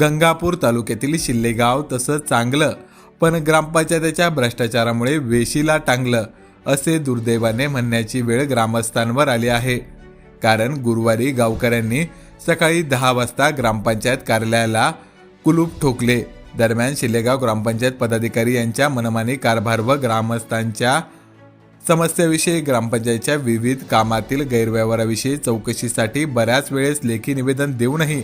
गंगापूर तालुक्यातील शिल्लेगाव तसं चांगलं पण ग्रामपंचायतीच्या भ्रष्टाचारामुळे वेशीला टांगलं असे दुर्दैवाने म्हणण्याची वेळ ग्रामस्थांवर आली आहे. कारण गुरुवारी गावकऱ्यांनी सकाळी दहा वाजता ग्रामपंचायत कार्यालयाला कुलूप ठोकले. दरम्यान शिलेगाव ग्रामपंचायत पदाधिकारी यांच्या मनमानी कारभार व ग्रामस्थांच्या समस्याविषयी ग्रामपंचायतच्या विविध कामातील गैरव्यवहाराविषयी चौकशीसाठी बऱ्याच वेळेस लेखी निवेदन देऊनही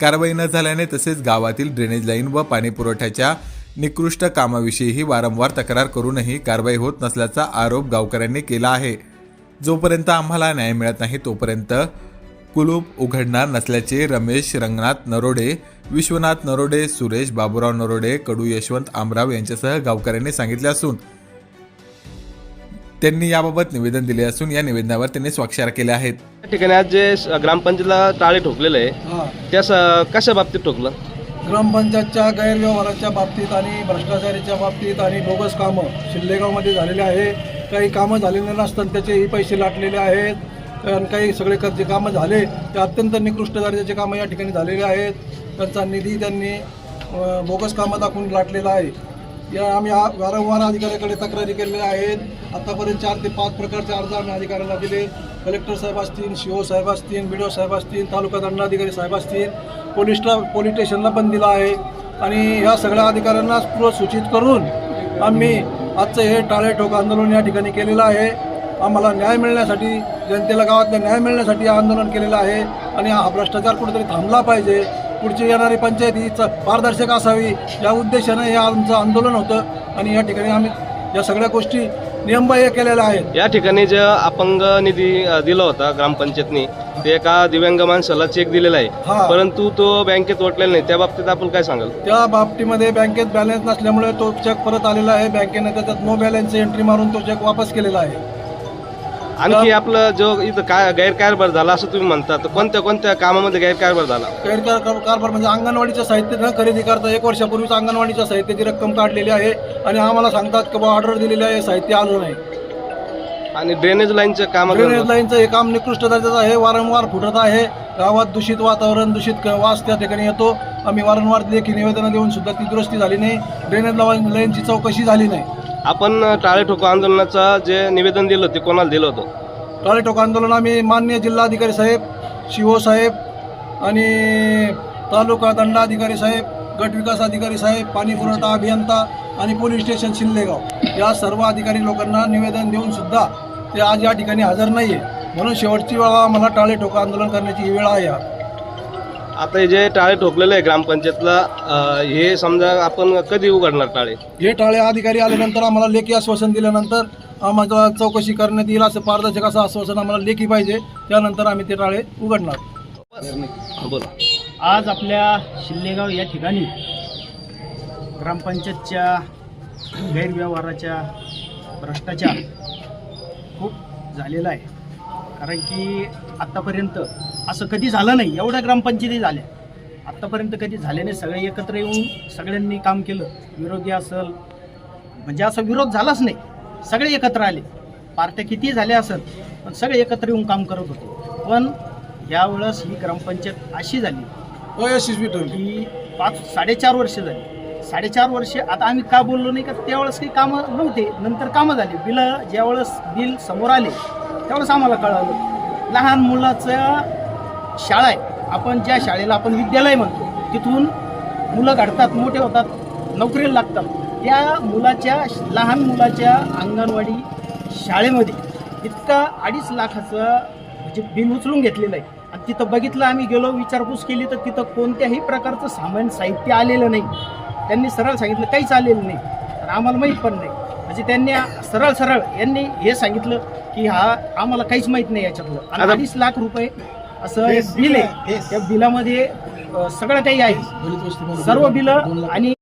कारवाई न झाल्याने तसेच गावातील ड्रेनेज लाईन व पाणीपुरवठ्याच्या निकृष्ट कामाविषयीही वारंवार तक्रार करूनही कारवाई होत नसल्याचा आरोप गावकऱ्यांनी केला आहे. जोपर्यंत आम्हाला न्याय मिळत नाही तोपर्यंत कुलूप उघडणार नसल्याचे रमेश रंगनाथ नरोडे विश्वनाथ नरोडे सुरेश बाबुराव नरोडे कडू यशवंत आमराव यांच्यासह गावकऱ्यांनी सांगितले असून त्यांनी याबाबत निवेदन दिले असून या निवेदनावर त्यांनी स्वाक्षर केल्या आहेत. या ठिकाणी आज जे स- ग्रामपंचायतीला टाळे ठोकलेलं आहे हा. त्या स- कशा बाबतीत ठोकलं? ग्रामपंचायतच्या गैरव्यवहाराच्या बाबतीत आणि भ्रष्टाचाराच्या बाबतीत आणि बोगस कामं शिल्लेगावमध्ये झालेले आहे. काही कामं झालेले नसताना त्याचेही पैसे लाटलेले आहेत. आणि काही सगळे क- जे कामं झाले ते अत्यंत निकृष्ट दर्जाचे कामं या ठिकाणी झालेले आहेत. त्यांचा निधी त्यांनी अ, बोगस कामं दाखवून लाटलेला आहे. या आम्ही वारंवार अधिकाऱ्याकडे तक्रारी केलेल्या आहेत. आतापर्यंत चार ते पाच प्रकारचे अर्ज आम्ही अधिकाऱ्यांना दिले. कलेक्टर साहेब असतील सी ओ साहेब असतील बी डी ओ साहेब असतील तालुका दंडाधिकारी साहेब असतील पोलीसला पोलीस स्टेशनला पण दिला आहे. आणि ह्या सगळ्या अधिकाऱ्यांना पूर्व सूचित करून आम्ही आजचं हे टाळे ठोक आंदोलन या ठिकाणी केलेलं आहे. आम्हाला न्याय मिळण्यासाठी जनतेला गावातल्या न्याय मिळण्यासाठी आंदोलन केलेलं आहे. आणि हा भ्रष्टाचार कुठेतरी थांबला पाहिजे. पुढची येणारी पंचायत ही पारदर्शक असावी या उद्देशानं हे आमचं आंदोलन होतं आणि या ठिकाणी आम्ही या सगळ्या गोष्टी नियमबाह्य केलेल्या आहेत. या ठिकाणी जे अपंग निधी दिला होता ग्रामपंचायतनी ते एका दिव्यांग माणसाला चेक दिलेला आहे. हा. परंतु तो बँकेत वटलेला नाही. त्या बाबतीत आपण काय सांगाल? त्या बाबतीमध्ये बँकेत बॅलन्स नसल्यामुळे तो चेक परत आलेला आहे. बँकेने त्याच्यात नो बॅलन्स एंट्री मारून तो चेक वापस केलेला आहे. आणखी आपलं जो इथं काय गैरकारभार झाला असं तुम्ही म्हणता तर कोणत्या कोणत्या कामामध्ये गैरकारभार झाला? गैरकार कारभार म्हणजे अंगणवाडीचं साहित्य न खरेदी करता एक वर्षापूर्वीच अंगणवाडीच्या साहित्याची रक्कम काढलेली आहे आणि आम्हाला सांगतात की बा ऑर्डर दिलेली आहे साहित्य आलं नाही. आणि ड्रेनेज लाईनचं काम ड्रेनेज लाईनचं हे काम निकृष्ट दर्जाचं आहे वारंवार फुटत आहे. गावात दूषित वातावरण दूषित क- वास त्या ठिकाणी येतो. आम्ही वारंवार लेखी निवेदनं देऊन सुद्धा ती दुरुस्ती झाली नाही. ड्रेनेज लाईन लाईनची चौकशी झाली नाही. आपण टाळे ठोको आंदोलनाचं जे निवेदन दिलं ते कोणाला दिलं होतं? टाळे ठोको आंदोलन आम्ही माननीय जिल्हाधिकारी साहेब शिवो साहेब आणि तालुका दंडाधिकारी साहेब गट विकास अधिकारी साहेब पाणी पुरवठा अभियंता आणि पोलीस स्टेशन शिल्लेगाव. या सर्व अधिकारी लोकांना निवेदन देऊन सुद्धा ते आज या ठिकाणी हजर नाही आहे म्हणून शेवटची वेळा मला टाळे ठोक आंदोलन करण्याची ही वेळ आहे. आता हे जे टाळे ठोकलेलं आहे ग्रामपंचायतला अ, हे समजा आपण कधी उघडणार टाळे? हे टाळे अधिकारी आल्यानंतर आम्हाला लेखी आश्वासन दिल्यानंतर आम्हाला चौकशी करण्यात येईल असं पारदर्शक असं आश्वासन आम्हाला लेखी पाहिजे. त्यानंतर आम्ही ते टाळे उघडणार. बोला. आज आपल्या शिल्लेगाव या ठिकाणी ग्रामपंचायतच्या गैरव्यवहाराच्या भ्रष्टाचार खूप झालेला आहे. कारण की आत्तापर्यंत असं कधी झालं नाही. एवढ्या ग्रामपंचायती झाल्या. आत्तापर्यंत कधी झाले नाही. सगळे एकत्र येऊन सगळ्यांनी काम केलं. विरोधी असेल म्हणजे असा विरोध झालाच नाही. सगळे एकत्र आले. पार्ट्या किती झाल्या असेल पण सगळे एकत्र येऊन काम करत होते. पण यावेळेस ही ग्रामपंचायत अशी झाली अयशस्वी ठरली की पाच साडेचार वर्ष झाली. साडेचार वर्ष आता आम्ही का बोललो नाही का? त्यावेळेस काही कामं नव्हते. नंतर कामं झाली. बिलं ज्यावेळेस बिल समोर आले त्यावेळेस आम्हाला कळालं. लहान मुलाचं शाळा आहे. आपण ज्या शाळेला आपण विद्यालय म्हणतो तिथून मुलं घडतात मोठे होतात नोकरीला लागतात. त्या मुलाच्या लहान मुलाच्या अंगणवाडी शाळेमध्ये इतका अडीच लाखाचं म्हणजे बिल उचलून घेतलेलं आहे. आणि तिथं बघितलं आम्ही गेलो विचारपूस केली तर तिथं कोणत्याही प्रकारचं सामान साहित्य आलेलं नाही. त्यांनी सरळ सांगितलं काहीच आलेलं नाही. तर आम्हाला माहीत पण नाही. म्हणजे त्यांनी सरळ सरळ यांनी हे सांगितलं की हा आम्हाला काहीच माहीत नाही याच्यातलं. आणि अडीच लाख रुपये असं एक बिल आहे. त्या बिलामध्ये सगळं काही आहे. सर्व बिलं आणि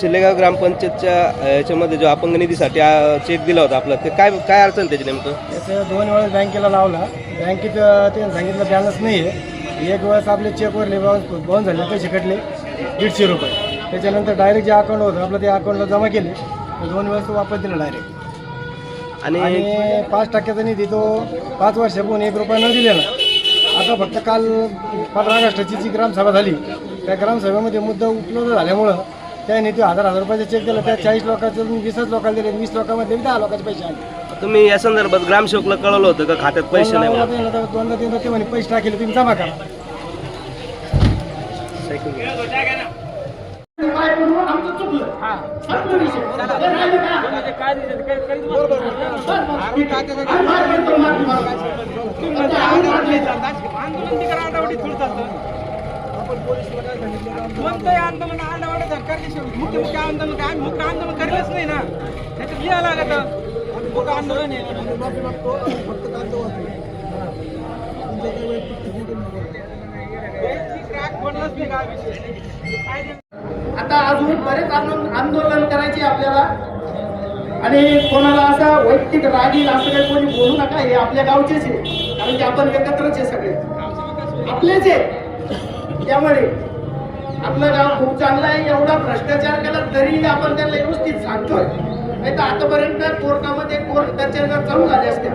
शिलेगाव ग्रामपंचायतच्या याच्यामध्ये जो अपंग निधीसाठी चेक दिला होता आपला ते काय काय अडचण त्याची नेमकं? त्याचं दोन वेळेस बँकेला लावला. बँकेत ते सांगितलं बॅलन्स नाही आहे. एक वेळेस आपले चेकवरले बाउन्स बाउन्स झाले पैसे कटले दीडशे रुपये. त्याच्यानंतर डायरेक्ट जे अकाउंट होतं आपलं ते अकाउंटला जमा केले. दोन वेळेस तो वापस दिला डायरेक्ट आणि आणि पाच टक्क्याचा निधी तो पाच वर्षापून एक रुपया न दिलेला. आता फक्त काल पंधरा ऑगस्टची जी ग्रामसभा झाली त्या ग्रामसभेमध्ये मुद्दा उपलब्ध झाल्यामुळं त्याने ते हजार हजार रुपयाचे चेक दिला त्या चाळीस लोकांचं वीसच लोकांना दिले वीस लोकांमध्ये दहा लोकांचे पैसे आले तुम्ही या संदर्भात ग्रामसेवकला कळवलं होतं का खात्यात पैसे नाही दोनदा म्हणून? तीनदा दोनदा तीनदा ते म्हणे पैसे टाकेले तुम्ही जमा करा आमचं चुकलं संपला विषय. हे राहिलं का? आम्ही करतो माफी मागतो. आता आम्ही माफी कोणतंही आंदोलन आंदोलन शेवटी मुख्य आंदोलन काय? आम्ही मुख्य आंदोलन करेलच नाही ना. त्याच्यात लिहा लागत. मुख्य आंदोलन आहे. राग नाही का हा विषय? काय ते- आता अजून बरेच आंदोलन आंदोलन करायचे आपल्याला. आणि कोणाला असा वैयक्तिक राग येईल असं काही कोणी बोलू नका हे आपल्या गावचेच आहे. कारण की आपण एकत्रच आहे सगळे. आपलेच आहे. त्यामुळे आपलं गाव खूप चांगलं आहे. भ्रष्टाचार केला तरी आपण त्याला व्यवस्थित सांगतोय नाही तर आतापर्यंत कोर्टामध्ये कोर्ट कचेऱ्या चालू झाले असते